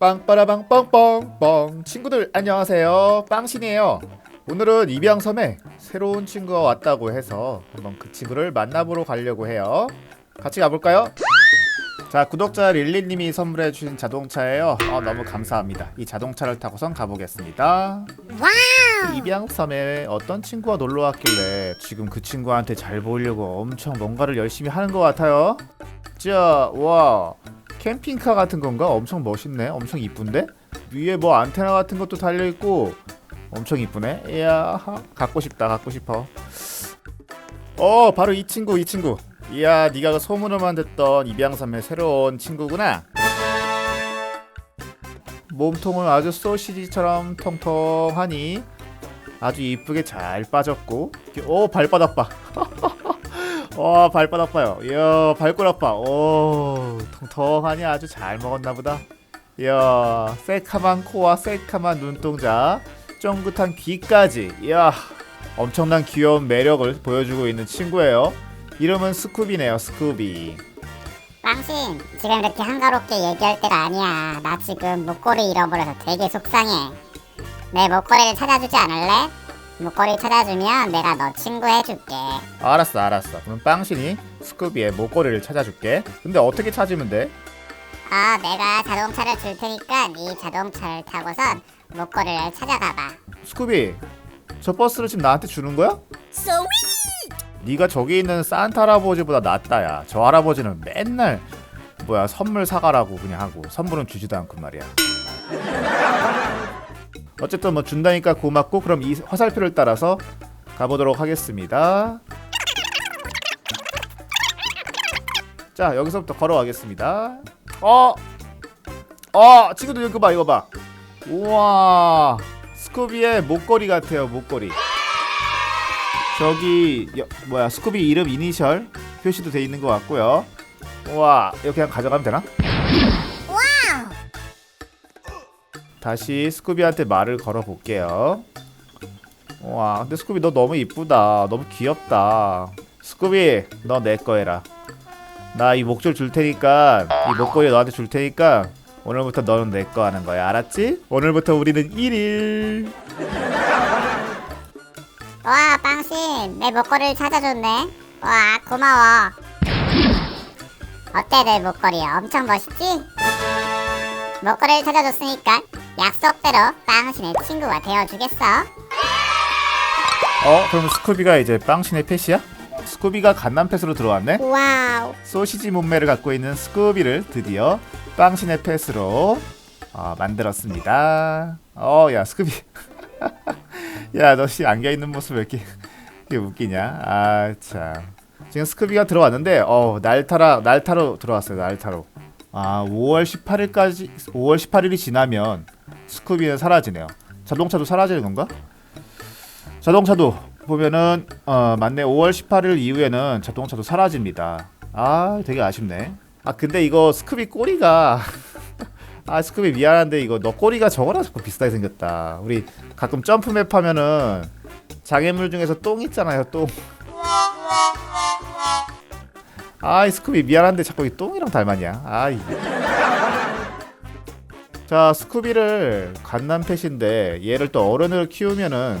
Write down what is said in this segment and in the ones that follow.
빵빠라빵 뻥뻥뻥 친구들 안녕하세요. 빵신이에요. 오늘은 입양섬에 새로운 친구가 왔다고 해서 한번 그 친구를 만나보러 가려고 해요. 같이 가볼까요? 자 구독자 릴리님이 선물해 주신 자동차예요. 어, 너무 감사합니다. 이 자동차를 타고선 가보겠습니다. 와우! 입양섬에 어떤 친구가 놀러 왔길래 지금 그 친구한테 잘 보이려고 엄청 뭔가를 열심히 하는 것 같아요? 자, 와 캠핑카 같은 건가? 엄청 멋있네. 엄청 이쁜데? 위에 뭐 안테나 같은 것도 달려 있고 엄청 이쁘네. 이야, 갖고 싶다. 갖고 싶어. 어, 바로 이 친구, 이 친구. 이야, 네가 그 소문으로만 듣던 입양섬의 새로운 친구구나. 몸통은 아주 소시지처럼 통통하니 아주 이쁘게 잘 빠졌고, 오 발바닥 봐. 와 발바닥 봐요. 이야 발가락 봐. 오 통통하니 아주 잘 먹었나 보다. 이야 새카만 코와 새카만 눈동자, 쫑긋한 귀까지. 이야 엄청난 귀여운 매력을 보여주고 있는 친구예요. 이름은 스쿠비네요. 스쿠비. 빵신, 지금 이렇게 한가롭게 얘기할 때가 아니야. 나 지금 목걸이 잃어버려서 되게 속상해. 내 목걸이를 찾아주지 않을래? 목걸이 찾아주면 내가 너 친구 해줄게. 알았어 알았어. 그럼 빵신이 스쿠비의 목걸이를 찾아줄게. 근데 어떻게 찾으면 돼? 어, 내가 자동차를 줄 테니까 이 자동차를 타고선 목걸이를 찾아가봐. 스쿠비 저 버스를 지금 나한테 주는 거야? 네가 저기 있는 산타 할아버지보다 낫다 야. 저 할아버지는 맨날 뭐야 선물 사가라고 그냥 하고 선물은 주지도 않고 말이야. 어쨌든 뭐 준다니까 고맙고 그럼 이 화살표를 따라서 가보도록 하겠습니다. 자 여기서부터 걸어가겠습니다. 어, 어 친구들 이거 봐 이거 봐. 우와 스쿠비의 목걸이 같아요 목걸이. 저기 여, 뭐야 스쿠비 이름 이니셜 표시도 돼 있는 것 같고요. 와 이렇게 그냥 가져가면 되나? 다시 스쿠비한테 말을 걸어 볼게요. 와 근데 스쿠비 너 너무 이쁘다. 너무 귀엽다. 스쿠비 너 내 거 해라. 나 이 목줄 줄 테니까 이 목걸이 너한테 줄 테니까 오늘부터 너는 내 거 하는 거야. 알았지? 오늘부터 우리는 1일. 와, 빵신, 내 목걸이를 찾아줬네. 와, 고마워. 어때, 내 목걸이? 엄청 멋있지? 목걸이를 찾아줬으니까 약속대로 빵신의 친구가 되어주겠어. 어 그럼 스쿠비가 이제 빵신의 펫이야? 스쿠비가 갓난 펫으로 들어왔네? 와우. 소시지 몸매를 갖고 있는 스쿠비를 드디어 빵신의 펫으로 어, 만들었습니다. 어, 야 스쿠비, 야 너씨 안겨 있는 모습 왜 이렇게, 이렇게 웃기냐? 아 참. 지금 스쿠비가 들어왔는데, 어 날타라 날타로 들어왔어요. 날타로. 아 5월 18일까지 5월 18일이 지나면 스쿠비는 사라지네요. 자동차도 사라지는 건가? 자동차도 보면은 어 맞네 5월 18일 이후에는 자동차도 사라집니다. 아 되게 아쉽네. 아 근데 이거 스쿠비 꼬리가 아 스쿠비 미안한데 이거 너 꼬리가 저거랑 자꾸 비슷하게 생겼다. 우리 가끔 점프맵 하면은 장애물 중에서 똥 있잖아요 똥. 아이 스쿠비 미안한데 자꾸 이 똥이랑 닮았냐? 아이. 자 스쿠비를 갓난 펫인데 얘를 또 어른을 키우면은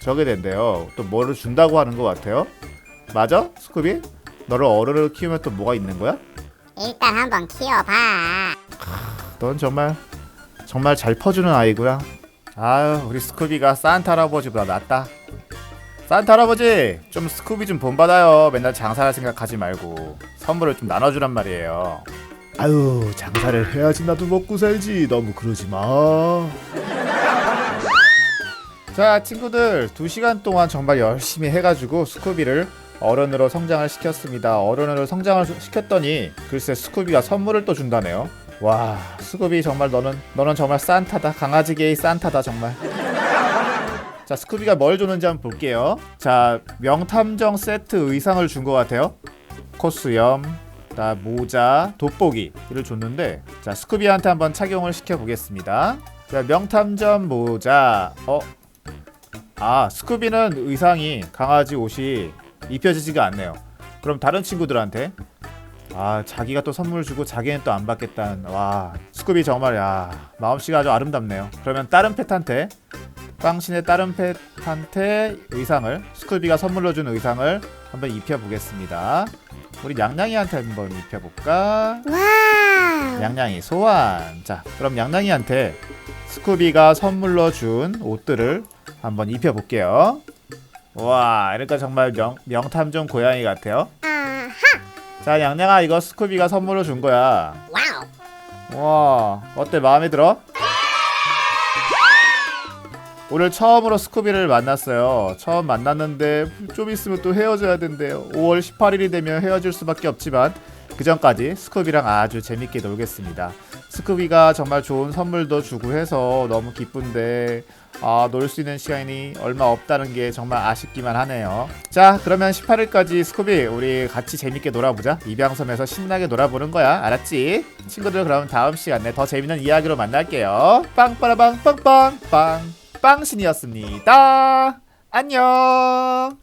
저게 된대요. 또 뭐를 준다고 하는 것 같아요. 맞아? 스쿠비? 너를 어른을 키우면 또 뭐가 있는 거야? 일단 한번 키워봐. 넌 정말 정말 잘 퍼주는 아이구나. 아유 우리 스쿠비가 산타 할아버지보다 낫다. 산타 할아버지 좀 스쿠비 좀 본받아요. 맨날 장사할 생각하지 말고 선물을 좀 나눠주란 말이에요. 아유 장사를 해야지 나도 먹고 살지. 너무 그러지 마. 자 친구들 2시간 동안 정말 열심히 해가지고 스쿠비를 어른으로 성장을 시켰습니다 어른으로 성장을 시- 시켰더니 글쎄 스쿠비가 선물을 또 준다네요 와 스쿠비 정말 너는 너는 정말 산타다 강아지계의 산타다 정말 자 스쿠비가 뭘 줬는지 한번 볼게요. 자 명탐정 세트 의상을 준 것 같아요. 코스염 다 모자 돋보기를 줬는데 자 스쿠비한테 한번 착용을 시켜보겠습니다. 자 명탐정 모자. 어? 아 스쿠비는 의상이 강아지 옷이 입혀지지가 않네요. 그럼 다른 친구들한테? 아 자기가 또 선물 주고 자기는 또 안 받겠다는 와 스쿠비 정말 야 마음씨가 아주 아름답네요. 그러면 다른 펫한테 빵신의 다른 펫한테 의상을 스쿠비가 선물로 준 의상을 한번 입혀보겠습니다. 우리 양양이한테 한번 입혀볼까? 와우. 양양이 소환. 자, 그럼 양양이한테 스쿠비가 선물로 준 옷들을 한번 입혀볼게요. 와, 이러니까 정말 명, 명탐정 고양이 같아요. 아하. 자, 양양아, 이거 스쿠비가 선물로 준 거야. 와우. 와, 어때? 마음에 들어? 오늘 처음으로 스쿠비를 만났어요. 처음 만났는데 좀 있으면 또 헤어져야 된대요. 5월 18일이 되면 헤어질 수밖에 없지만 그 전까지 스쿠비랑 아주 재밌게 놀겠습니다. 스쿠비가 정말 좋은 선물도 주고 해서 너무 기쁜데 아, 놀 수 있는 시간이 얼마 없다는 게 정말 아쉽기만 하네요. 자, 그러면 18일까지 스쿠비 우리 같이 재밌게 놀아보자. 입양섬에서 신나게 놀아보는 거야. 알았지? 친구들 그럼 다음 시간에 더 재밌는 이야기로 만날게요. 빵빠라빵 빵빵 빵 빵신이었습니다. 안녕.